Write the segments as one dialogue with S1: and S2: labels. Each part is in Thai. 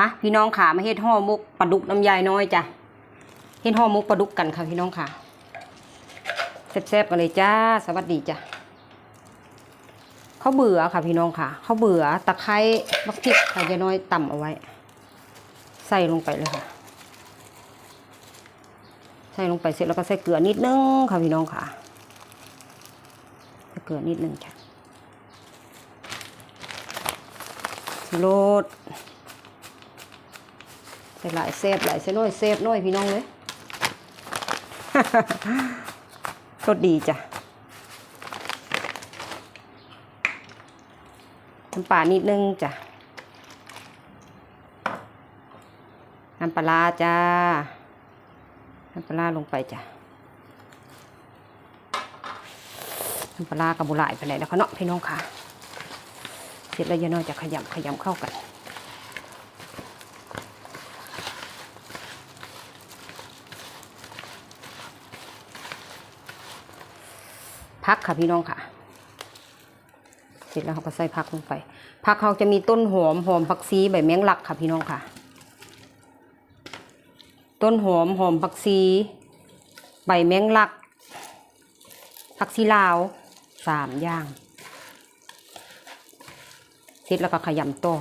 S1: มาพี่น้องขามาเฮ็ดห่อหมกปลาดุกน้ำยายน้อยจ้ะเฮ็ดห่อหมกปลาดุกกันค่ะพี่น้องค่ะแซ่บๆกันเลยจ้าสวัสดีจ้ะเขาเบื่อค่ะพี่น้องค่ะข้าเบื่อตะไคร้บักพริกค่ะยายน้อยต่ำเอาไว้ ใส่ลงไปเลยค่ะ ใส่ลงไปเสร็จแล้วก็ใส่เกลือนิดนึงค่ะพี่น้องค่ะใส่เกลือนิดนึงจ้ะโรด ใส่หลายเซฟหลายเซน้อยเซฟน้อยพี่น้องเลยสดดีจ้ะน้ำปลานิดนึงจ้ะน้ำปลาจ้าน้ำปลาลงไปจ้ะน้ำปลาร้ากับบุหรี่ไปไหนแล้วเขาเนาะพี่น้องค่ะ เสร็จแล้วยาน้อยจะขยำขยำเข้ากัน พักค่ะพี่น้องค่ะ เสร็จแล้วเขาก็ใส่ผักลงไปผักเขาจะมีต้นหอมหอมผักซีใบแมงลักค่ะพี่น้องค่ะ ต้นหอมหอมผักซีใบแมงลักผักซีลาวสามอย่าง เสร็จแล้วก็ขยำต่อ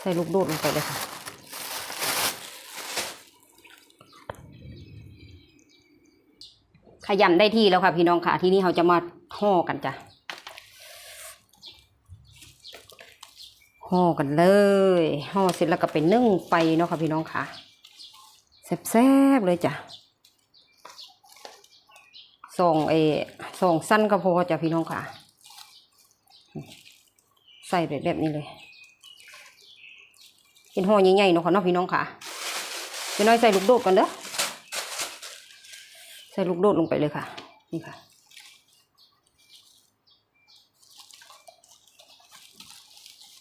S1: ใส่ลูกโดดลงไปเลยค่ะ ขยำได้ที่แล้วค่ะพี่น้องค่ะ ที่นี่เขาจะมาห่อกันจ้ะห่อกันเลยห่อเสร็จแล้วก็ไปนึ่งไปเนาะค่ะพี่น้องค่ะแซ่บๆเลยจ้ะส่งเอส่งสั้นก็พอจ้ะพี่น้องค่ะ ใส่แบบแบบนี้เลยกินห่อใหญ่ๆเนาะค่ะเนาะพี่น้องค่ะพี่น้อยใส่ลูกโดดกันเด้อ ส่ลูกโดดลงไปเลยค่ะ นี่ค่ะ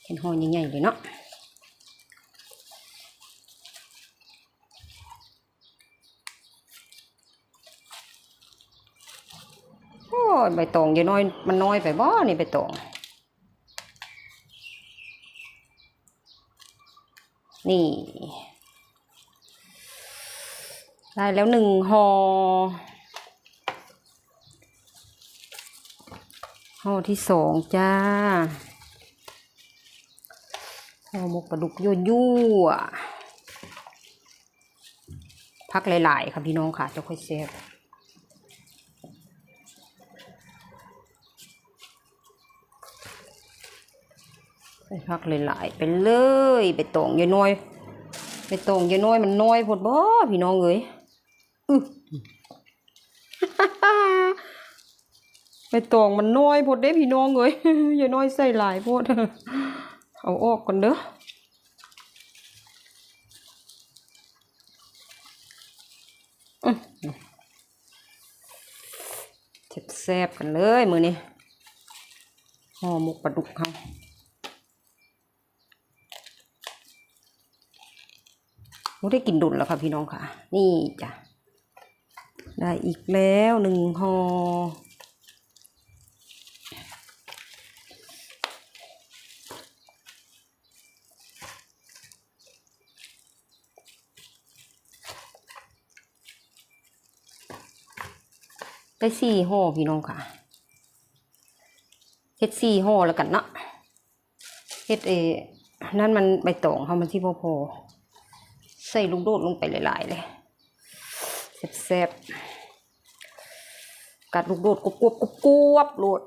S1: เป็นห่อใหญ่ๆเลยเนาะโอ้ยใบตองเยอะน้อย มันน้อยไปบ่นี่ใบตองนี่ ได้แล้วหนึ่งห่อห่อที่สองจ้าห่อหมกปลาดุกยั่วยั่วพักหลาย ๆ ค่ะพี่น้องค่ะจะค่อยเซฟไปพักหลาย ๆ ไปเลย ไปตองยายน้อย ไปตองยายน้อยมันน้อยพดบ่พี่น้องเอ้ยอื้อ ไปตองมันน้อยพดเด้พี่น้องเอ้ยยาน้อยใส่หลายพดเอาออกก่อนเด้ออื้อแซ่บกันเลยมือนี้ห่อหมกปลาดุกเขาโอ้ได้กินดุนแล้วค่ะพี่น้องค่ะ นี่จ้ะ ได้อีกแล้วหนึ่งห่อได้สี่ห่อพี่น้องค่ะเฮ็ดสี่ห่อแล้วกันเนาะเฮ็ดเอนั่นมันใบตองเขามันที่พอพอใส่ลูกโดดลงไปหลาย ๆ เลยแซ่บๆ กัดลูกโดดกวบๆกวบๆโลด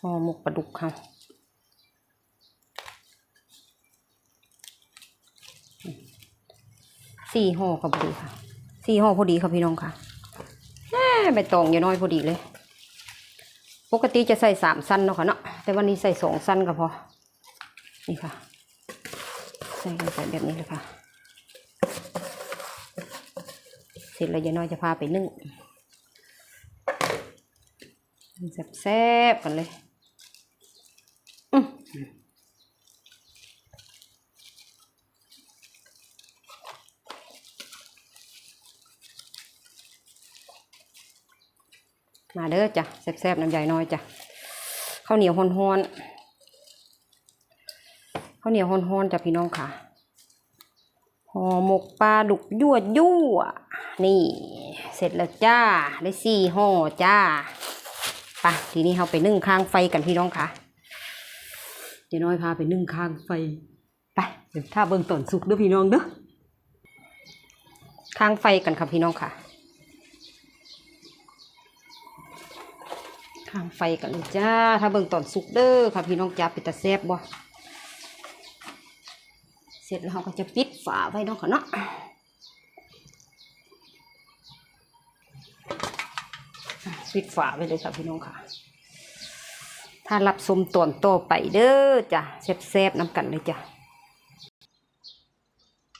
S1: ห่อหมกปลาดุกค่ะสี่ห่อค่ะพอดีค่ะสี่ห่อพอดีค่ะพี่น้องค่ะแม่ใบตองอย่าน้อยพอดีเลย ปกติจะใส่สามสั้นเนาะค่ะเนาะแต่วันนี้ใส่สองสั้นก็พอนี่ค่ะ ใส่ลงไปแบบนี้เลยค่ะ เส ร็จแล้วยายน้อยจะพาไปนึ่งแซ่บๆกันเลยมาเด้อจ้ะแซ่บๆน้ำใหญ่น้อยจ้ะข้าวเหนียวฮอนๆข้าวเหนียวฮอนๆจ้ะพี่น้องค่ะห่อหมกปลาดุกยั่วยั่ว นี่ เสร็จแล้วจ้า ได้สี่ห่อจ้าไปะทีนี้เราไปนึ่งข้างไฟกันพี่น้องค่ะเดี๋ยวน้อยพาไปนึ่งข้างไฟ ไปเดี๋ยวถ้าเบิ่งตอนสุกเด้อพี่น้องเด้อข้างไฟกันค่ะพี่น้องค่ะ ข้างไฟกันเลยจ้า ถ้าเบิ่งตอนสุกเด้อค่ะพี่น้องจ้าปิดตาแซบบ่ เสร็จแล้วเราก็จะปิดฝาไว้เนาะค่ะเนาะอะ ปิดฝาไว้เลยค่ะพี่น้องค่ะ ถ้ารับสมตอนต่อไปเด้อจ้ะแซ่บๆน้ำกันเลยจ้ะ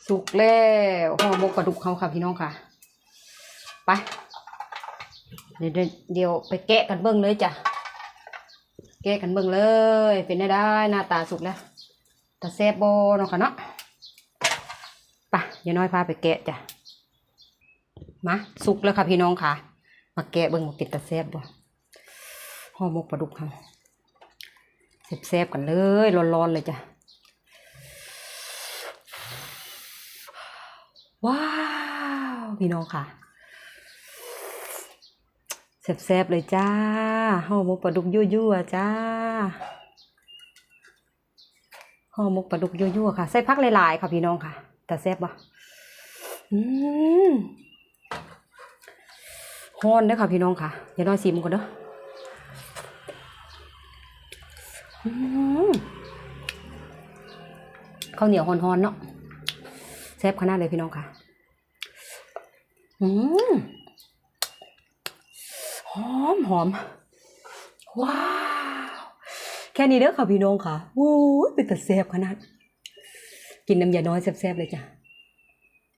S1: สุกแล้วห่อหมกปลาดุกเขาค่ะพี่น้องค่ะ ไปเดี๋ยวเดี๋ยวเดี๋ยวไปแกะกันเบิ้งเลยจ้ะแกะกันเบิ้งเลย เป็นได้ได้หน้าตาสุกแล้วตาแซ่บโบเนาะค่ะเนาะไปอย่าน้อยพาไปแกะจ้ะมาสุกแล้วค่ะพี่น้องค่ะ มาแกะเบิ้งมาเป็นตาแซบบ่ห่อหมกปลาดุกค่ะแซ่บๆกันเลยร้อนๆเลยจ้ะว้าวพี่น้องค่ะแซ่บๆเลยจ้าห่อหมกปลาดุกยั่วๆจ้าห่อหมกปลาดุกยั่วๆค่ะ ใส่พักหลายๆค่ะพี่น้องค่ะแต่แซ่บปะอืม ฮ้อนเด้อค่ะพี่น้องค่ะอย่าน้อยซิมก่อนเด้ออืมข้าวเหนียวฮอนๆเนาะแซ่บขนาดเลยพี่น้องค่ะอืมหอมหอม ว้าว แค่นี้เด้อค่ะพี่น้องค่ะโอ้ยเป็นแต่แซ่บขนาด กินน้ำยาน้อยแซ่บๆเลยจ้ะ